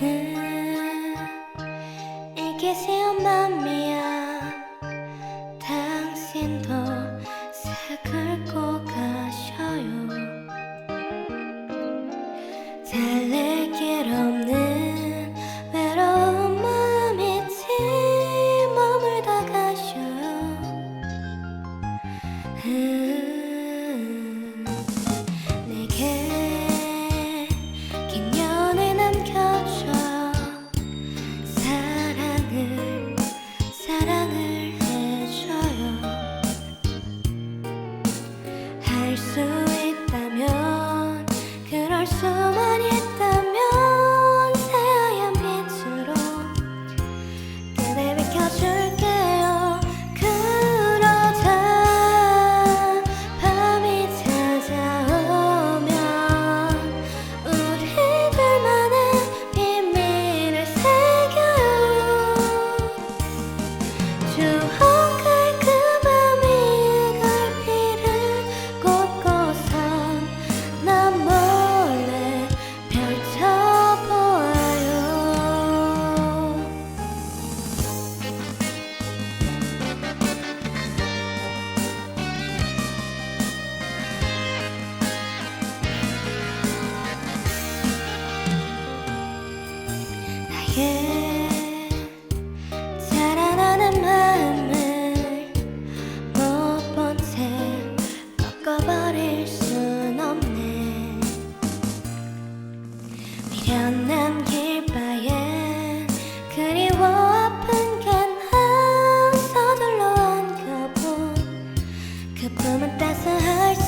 É, é que se eu 추억의 그 밤의 갈피를 곳곳선 난 몰래 펼쳐보아요 permanent death hurts